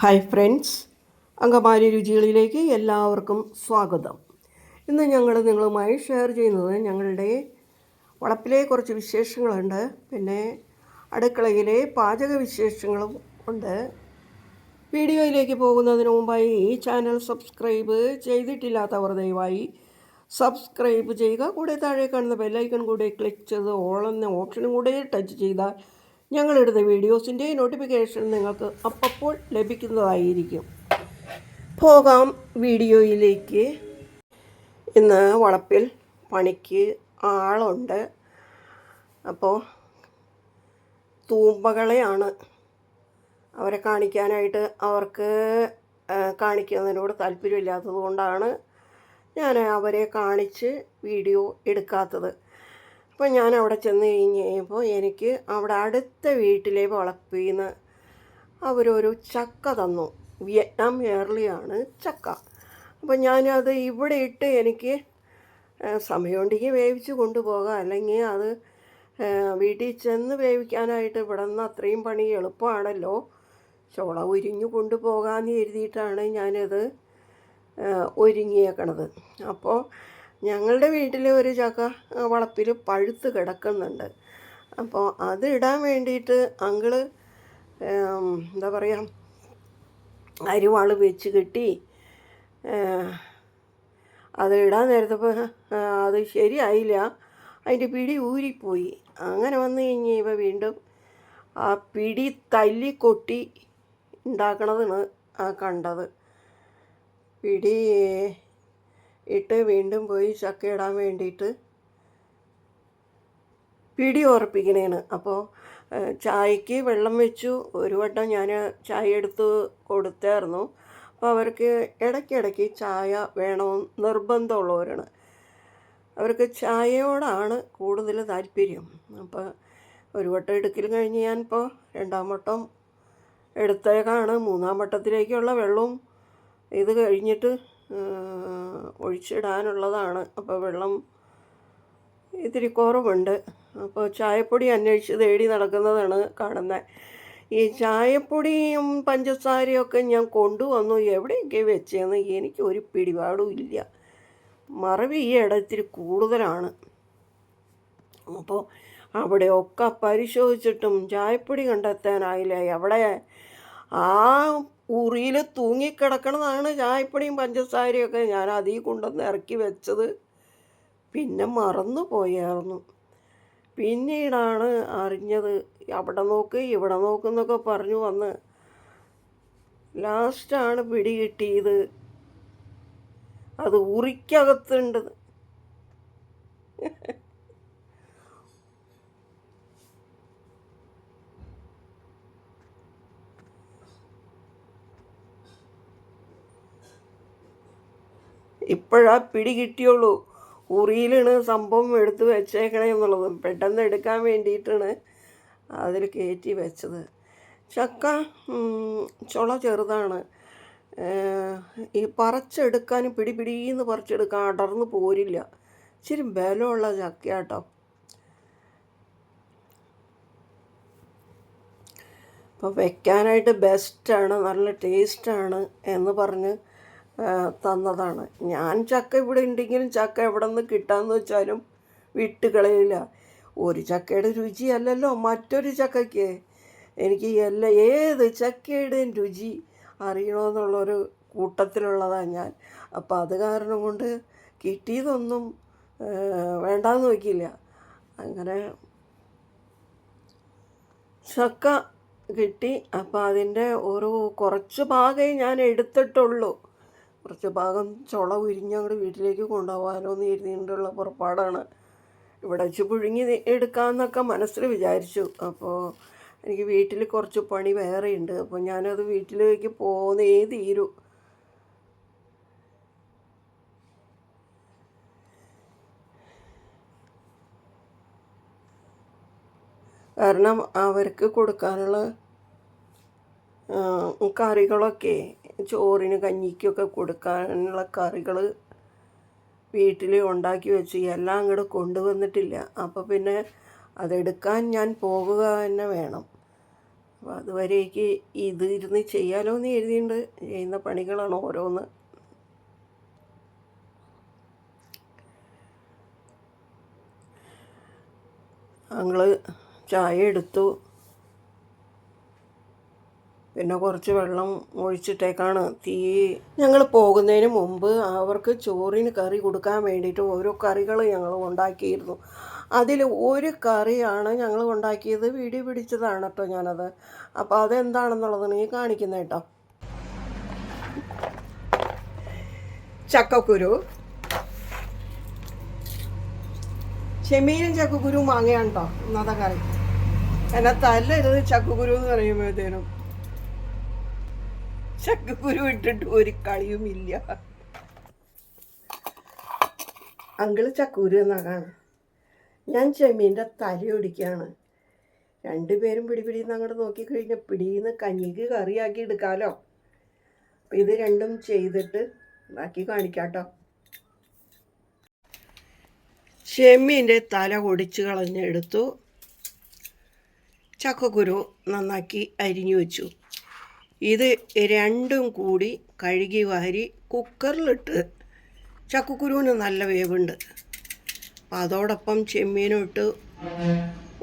Hi friends Angamaly രുചികളിലേക്ക് എല്ലാവർക്കും സ്വാഗതം. ഇന്ന് ഞങ്ങൾ നിങ്ങളുമായി ഷെയർ ചെയ്യുന്നത് ഞങ്ങളുടെ വളപ്പിലെ കുറച്ച് വിശേഷങ്ങളുണ്ട്. പിന്നെ അടുക്കളയിലെ പാചക വിശേഷങ്ങളും ഉണ്ട്. വീഡിയോയിലേക്ക് പോകുന്നതിന് മുമ്പായി ഈ ചാനൽ സബ്സ്ക്രൈബ് ചെയ്തിട്ടില്ലാത്തവർ ദയവായി സബ്സ്ക്രൈബ് ചെയ്യുക. കൂടെ താഴെ കാണുന്ന ബെല്ലൈക്കൺ കൂടെ ക്ലിക്ക് ചെയ്ത് ഓൾ എന്ന ഓപ്ഷനും കൂടെ ടച്ച് ചെയ്താൽ ഞങ്ങളിടുന്ന വീഡിയോസിന്റെ നോട്ടിഫിക്കേഷൻ നിങ്ങൾക്ക് അപ്പോൾ ലഭിക്കുന്നതായിരിക്കും. പോകാം വീഡിയോയിലേക്ക്. ഇന്ന് വളപ്പിൽ പണിക്ക് ആളുണ്ട്. അപ്പോൾ തൂമ്പകളെയാണ് അവരെ കാണിക്കാനായിട്ട് അവർക്ക് കാണിക്കുന്നതിനോട് താല്പര്യമില്ലാത്തത് കൊണ്ടാണ് ഞാൻ അവരെ കാണിച്ച് വീഡിയോ എടുക്കാത്തത്. അപ്പോൾ ഞാൻ അവിടെ ചെന്ന് കഴിഞ്ഞ് കഴിയുമ്പോൾ എനിക്ക് അവിടെ അടുത്ത വീട്ടിലെ വളപ്പിൽ അവരൊരു ചക്ക തന്നു. വിയറ്റ്നാം ഏർലിയാണ് ചക്ക. അപ്പോൾ ഞാനത് ഇവിടെ ഇട്ട് എനിക്ക് സമയമുണ്ടെങ്കിൽ വേവിച്ച് കൊണ്ടുപോകാം. അല്ലെങ്കിൽ അത് വീട്ടിൽ ചെന്ന് വേവിക്കാനായിട്ട് ഇവിടെ നിന്ന് അത്രയും പണി എളുപ്പമാണല്ലോ. ചോള ഉരിഞ്ഞു കൊണ്ടുപോകാമെന്ന് എഴുതിയിട്ടാണ് ഞാനത് ഒരുങ്ങിയേക്കണത്. അപ്പോൾ ഞങ്ങളുടെ വീട്ടിൽ ഒരു ചക്ക വളപ്പിൽ പഴുത്ത് കിടക്കുന്നുണ്ട്. അപ്പോൾ അത് ഇടാൻ വേണ്ടിയിട്ട് അങ്കിൾ എന്താ പറയുക അരിവാൾ വെച്ച് കെട്ടി അത് ഇടാൻ നേരത്തപ്പോൾ അത് ശരിയായില്ല. അതിന്റെ പിടി ഊരിപ്പോയി. അങ്ങനെ വന്നു കഴിഞ്ഞപ്പോൾ വീണ്ടും ആ പിടി തല്ലി കൊട്ടി ഉണ്ടാക്കണതാണ് ആ കണ്ടത്. പിടി ഇട്ട് വീണ്ടും പോയി ചക്ക ഇടാൻ വേണ്ടിയിട്ട് പിടി ഉറപ്പിക്കണേണ് അപ്പോൾ ചായക്ക് വെള്ളം വെച്ചു. ഒരു വട്ടം ഞാൻ ചായ എടുത്ത് കൊടുത്തായിരുന്നു. അപ്പോൾ അവർക്ക് ഇടയ്ക്കിടയ്ക്ക് ചായ വേണമെന്ന് നിർബന്ധമുള്ളവരാണ്. അവർക്ക് ചായയോടാണ് കൂടുതൽ താല്പര്യം. അപ്പോൾ ഒരു വട്ടം എടുക്കൽ കഴിഞ്ഞ് ഞാനിപ്പോൾ രണ്ടാം വട്ടം എടുത്തേക്കാണ് മൂന്നാം വട്ടത്തിലേക്കുള്ള വെള്ളവും ഇത് കഴിഞ്ഞിട്ട് ഒഴിച്ചിടാനുള്ളതാണ്. അപ്പോൾ വെള്ളം ഇത്തിരി കുറവുണ്ട്. അപ്പോൾ ചായപ്പൊടി അന്വേഷിച്ച് തേടി നടക്കുന്നതാണ് കാണുന്നത് ഈ ചായപ്പൊടിയും പഞ്ചസാരയും ഒക്കെ ഞാൻ കൊണ്ടുവന്നു. എവിടെയൊക്കെ വെച്ചതെന്ന് എനിക്ക് ഒരു പിടിപാടും ഇല്ല. മറവി ഈ ഇടത്തിരി കൂടുതലാണ്. അപ്പോൾ അവിടെയൊക്കെ പരിശോധിച്ചിട്ടും ചായപ്പൊടി കണ്ടെത്താനായില്ല. എവിടെ ആ ഉറിയിൽ തൂങ്ങിക്കിടക്കണതാണ് ചായപ്പൊടിയും പഞ്ചസാരയൊക്കെ ഞാൻ അതിൽ കൊണ്ടുവന്ന് ഇറക്കി വെച്ചത്. പിന്നെ മറന്നു പോയായിരുന്നു. പിന്നീടാണ് അറിഞ്ഞത് അവിടെ നോക്ക് ഇവിടെ നോക്കുന്നൊക്കെ പറഞ്ഞു വന്ന് ലാസ്റ്റാണ് പിടി കിട്ടിയത് അത് ഉറിക്കകത്തുണ്ട്. ഇപ്പോഴാ പിടി കിട്ടിയുള്ളൂ. ഉറിയിലാണ് സംഭവം എടുത്തു വെച്ചേക്കണേ എന്നുള്ളത്. പെട്ടെന്ന് എടുക്കാൻ വേണ്ടിയിട്ടാണ് അതിൽ കയറ്റി വെച്ചത്. ചക്ക ചുള ചെറുതാണ്. ഈ പറിച്ചെടുക്കാൻ പിടി പിടിന്ന് പറിച്ചെടുക്കാൻ അടർന്ന് പോരില്ല. ഇച്ചിരി ബലമുള്ള ചക്കയാട്ടോ. അപ്പോൾ വെക്കാനായിട്ട് ബെസ്റ്റാണ് നല്ല ടേസ്റ്റാണ് എന്ന് പറഞ്ഞ് തന്നതാണ്. ഞാൻ ചക്ക ഇവിടെ ഉണ്ടെങ്കിലും ചക്ക എവിടെ നിന്ന് കിട്ടാമെന്ന് വെച്ചാലും വിട്ടുകളയില്ല. ഒരു ചക്കയുടെ രുചിയല്ലല്ലോ മറ്റൊരു ചക്കയ്ക്ക്. എനിക്ക് എല്ലാ ഏത് ചക്കയുടെയും രുചി അറിയണമെന്നുള്ളൊരു കൂട്ടത്തിലുള്ളതാണ് ഞാൻ. അപ്പം അത് കാരണം കൊണ്ട് കിട്ടിയതൊന്നും വേണ്ടാന്ന് നോക്കിയില്ല. അങ്ങനെ ചക്ക കിട്ടി. അപ്പോൾ അതിന്റെ ഒരു കുറച്ച് ഭാഗമേ ഞാൻ എടുത്തിട്ടുള്ളൂ. കുറച്ച് ഭാഗം ചുള ഉരിഞ്ഞ് അങ്ങോട്ട് വീട്ടിലേക്ക് കൊണ്ടുപോകാനോ എന്ന് കരുതിയിട്ടുള്ള പുറപ്പാടാണ്. ഇവിടെ വെച്ച് പുഴുങ്ങി എടുക്കാമെന്നൊക്കെ മനസ്സിൽ വിചാരിച്ചു. അപ്പോൾ എനിക്ക് വീട്ടിൽ കുറച്ച് പണി വേറെയുണ്ട്. അപ്പോൾ ഞാനത് വീട്ടിലേക്ക് പോകുന്നേ തീരൂ. കാരണം അവർക്ക് കൊടുക്കാനുള്ള കറികളൊക്കെ ചോറിന് കഞ്ഞിക്കൊക്കെ കൊടുക്കാനുള്ള കറികൾ വീട്ടിൽ ഉണ്ടാക്കി വെച്ച് എല്ലാം അങ്ങോട്ട് കൊണ്ടുവന്നിട്ടില്ല. അപ്പോൾ പിന്നെ അതെടുക്കാൻ ഞാൻ പോകുക തന്നെ വേണം. അപ്പോൾ അതുവരേക്ക് ഇത് ഇരുന്ന് ചെയ്യാലോ എന്ന് എഴുതിയിട്ടുണ്ട് ചെയ്യുന്ന പണികളാണ് ഓരോന്ന്. ഞങ്ങൾ ചായ എടുത്തു. പിന്നെ കുറച്ച് വെള്ളം ഒഴിച്ചിട്ടേക്കാണ് തീ. ഞങ്ങൾ പോകുന്നതിന് മുമ്പ് അവർക്ക് ചോറിന് കറി കൊടുക്കാൻ വേണ്ടിയിട്ട് ഓരോ കറികൾ ഞങ്ങൾ ഉണ്ടാക്കിയിരുന്നു. അതിൽ ഒരു കറിയാണ് ഞങ്ങൾ ഉണ്ടാക്കിയത്. വീഡിയോ പിടിച്ചതാണ് കേട്ടോ ഞാനത്. അപ്പോൾ അതെന്താണെന്നുള്ളതാണ് ഈ കാണിക്കുന്നത് കേട്ടോ. ചക്കക്കുരു. ചെമ്മീനും ചക്കക്കുരുവും വാങ്ങിയാണ് കേട്ടോ ഇന്നത്തെ കറി. എന്നെ തല്ലരുത് ചക്കക്കുരു എന്ന് പറയുമ്പോഴത്തേനും. ചക്കക്കുരു ഇട്ടിട്ട് ഒരു കളിയുമില്ല. അങ്കിൾ ചക്കൂര് എന്നാണ് ഞാൻ ചെമ്മീന്റെ തലയൊടിക്കുകയാണ് രണ്ടുപേരും പിടി പിടിന്ന് അങ്ങോട്ട് നോക്കിക്കഴിഞ്ഞാൽ പിടിയിന്ന് കഞ്ഞിക്ക് കറിയാക്കി എടുക്കാമല്ലോ അപ്പം ഇത് രണ്ടും ചെയ്തിട്ട് ബാക്കി കാണിക്കാട്ടോ. ചെമ്മീന്റെ തല ഒടിച്ച് കളഞ്ഞെടുത്തു ചക്കക്കുരു നന്നാക്കി അരിഞ്ഞു വെച്ചു. ഇത് രണ്ടും കൂടി കഴുകി വാരി കുക്കറിലിട്ട് ചക്കക്കുരുവിന് നല്ല വേവുണ്ട്. അതോടൊപ്പം ചെമ്മീനോട്ട്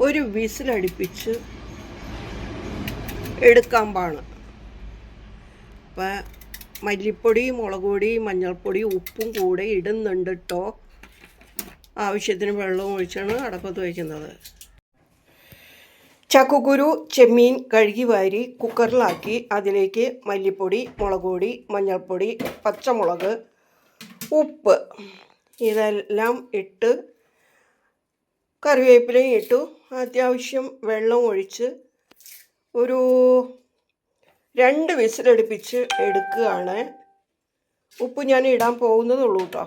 ഒരു വിസിലടിപ്പിച്ച് എടുക്കാൻ പാണ് അപ്പം മല്ലിപ്പൊടി മുളക് പൊടി മഞ്ഞൾപ്പൊടി ഉപ്പും കൂടെ ഇടുന്നുണ്ട് കേട്ടോ ആവശ്യത്തിന് വെള്ളവും ഒഴിച്ചാണ് അടപ്പത്ത് വയ്ക്കുന്നത്. ചക്കക്കുരു ചെമ്മീൻ കഴുകി വാരി കുക്കറിലാക്കി അതിലേക്ക് മല്ലിപ്പൊടി മുളക് പൊടി മഞ്ഞൾപ്പൊടി പച്ചമുളക് ഉപ്പ് ഇതെല്ലാം ഇട്ട് കറിവേപ്പിലയും ഇട്ടു. അത്യാവശ്യം വെള്ളം ഒഴിച്ച് ഒരു രണ്ട് വിസിലടുപ്പിച്ച് എടുക്കുകയാണ്. ഉപ്പ് ഞാൻ ഇടാൻ പോകുന്നതുള്ളൂ കേട്ടോ.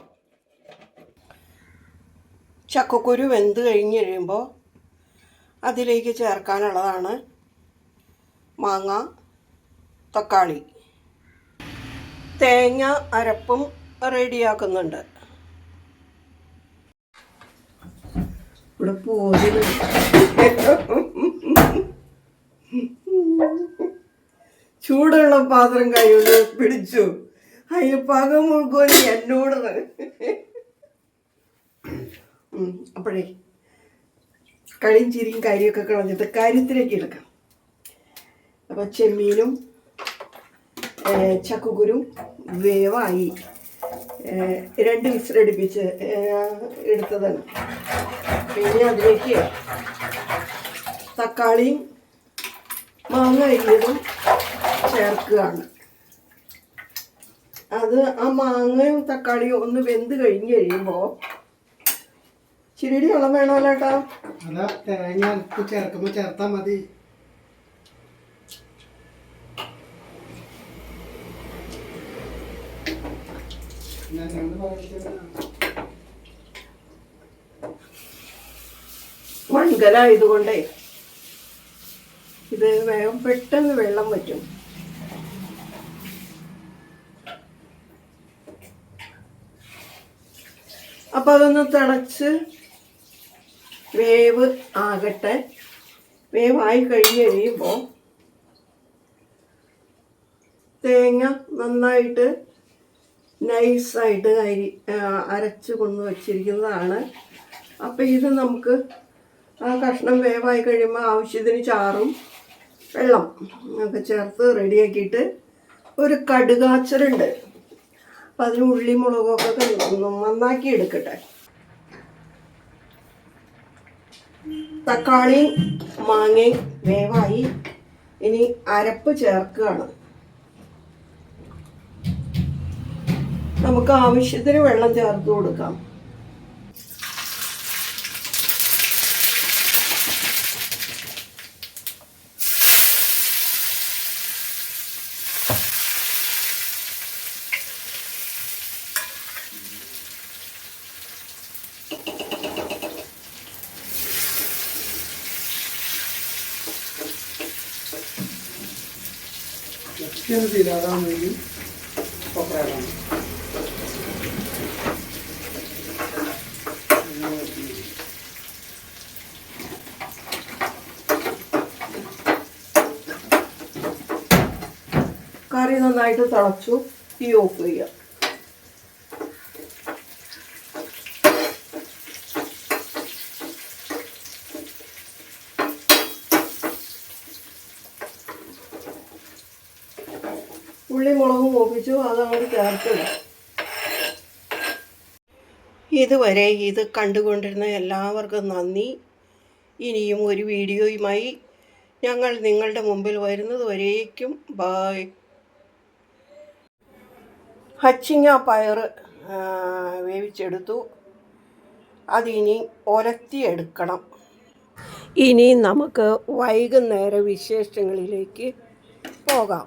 ചക്കക്കുരു വെന്ത് കഴിഞ്ഞ് കഴിയുമ്പോൾ അതിലേക്ക് ചേർക്കാനുള്ളതാണ് മാങ്ങ തക്കാളി. തേങ്ങ അരപ്പും റെഡിയാക്കുന്നുണ്ട്. ഇവിടെ പോയി ചൂടുള്ള പാത്രം കൈകൊണ്ട് പിടിച്ചു. അയ്യ പക മുഴുവൻ എന്നോട് അപ്പോഴേ. കളിയും ചിരിയും കാര്യമൊക്കെ കളഞ്ഞിട്ട് കാര്യത്തിലേക്ക് എടുക്കാം അപ്പോൾ ചെമ്മീനും ചക്കുകുരും വേവായി. രണ്ട് വിസിലടുപ്പിച്ച് എടുത്തതാണ്. പിന്നെ അതിലേക്ക് തക്കാളിയും മാങ്ങ അരിയതും ചേർക്കുകയാണ്. അത് ആ മാങ്ങയും തക്കാളിയും ഒന്ന് വെന്ത് കഴിഞ്ഞ് കഴിയുമ്പോൾ ചിരിടി വെള്ളം വേണമല്ലോ ഏട്ടാ അല്ല തേങ്ങ അരപ്പ് ചേർക്കുമ്പോ ചേർത്താ മതി. മൺകലായതുകൊണ്ടേ ഇത് വേഗം പെട്ടെന്ന് വെള്ളം വറ്റും. അപ്പോൾ അതൊന്ന് തിളച്ച് വേവ് ആകട്ടെ. വേവായി കഴിഞ്ഞ് കഴിയുമ്പോൾ തേങ്ങ നന്നായിട്ട് നൈസായിട്ട് അരി അരച്ച് കൊണ്ടു വച്ചിരിക്കുന്നതാണ്. അപ്പോൾ ഇത് നമുക്ക് ആ കഷ്ണം വേവായി കഴിയുമ്പോൾ ആവശ്യത്തിന് ചാറും വെള്ളം ഒക്കെ ചേർത്ത് റെഡിയാക്കിയിട്ട് ഒരു കടുകാച്ചലുണ്ട് അപ്പം അതിന് ഉള്ളി മുളകൊക്കെ നന്നാക്കി എടുക്കട്ടെ. തക്കാളിയും മാങ്ങയും വേവായി. ഇനി അരപ്പ് ചേർക്കുകയാണ്. നമുക്ക് ആവശ്യത്തിന് വെള്ളം ചേർത്ത് കൊടുക്കാം. ഒന്ന് തീരാതാൻ വേണ്ടി കൊപ്രയിടാം കറി നന്നായിട്ട് തിളച്ചു തീ ഓഫ് ചെയ്യാം. മൂപ്പിച്ചു അതങ്ങോട്ട് ചേർത്തില്ല ഇതുവരെ ഇത് കണ്ടുകൊണ്ടിരുന്ന എല്ലാവർക്കും നന്ദി. ഇനിയും ഒരു വീഡിയോയുമായി ഞങ്ങൾ നിങ്ങളുടെ മുമ്പിൽ വരുന്നത് വരേക്കും ബായ് ഹച്ചിങ്ങ പയർ വേവിച്ചെടുത്തു. അതിനി ഒലത്തിയെടുക്കണം. ഇനി നമുക്ക് വൈകുന്നേര വിശേഷങ്ങളിലേക്ക് പോകാം.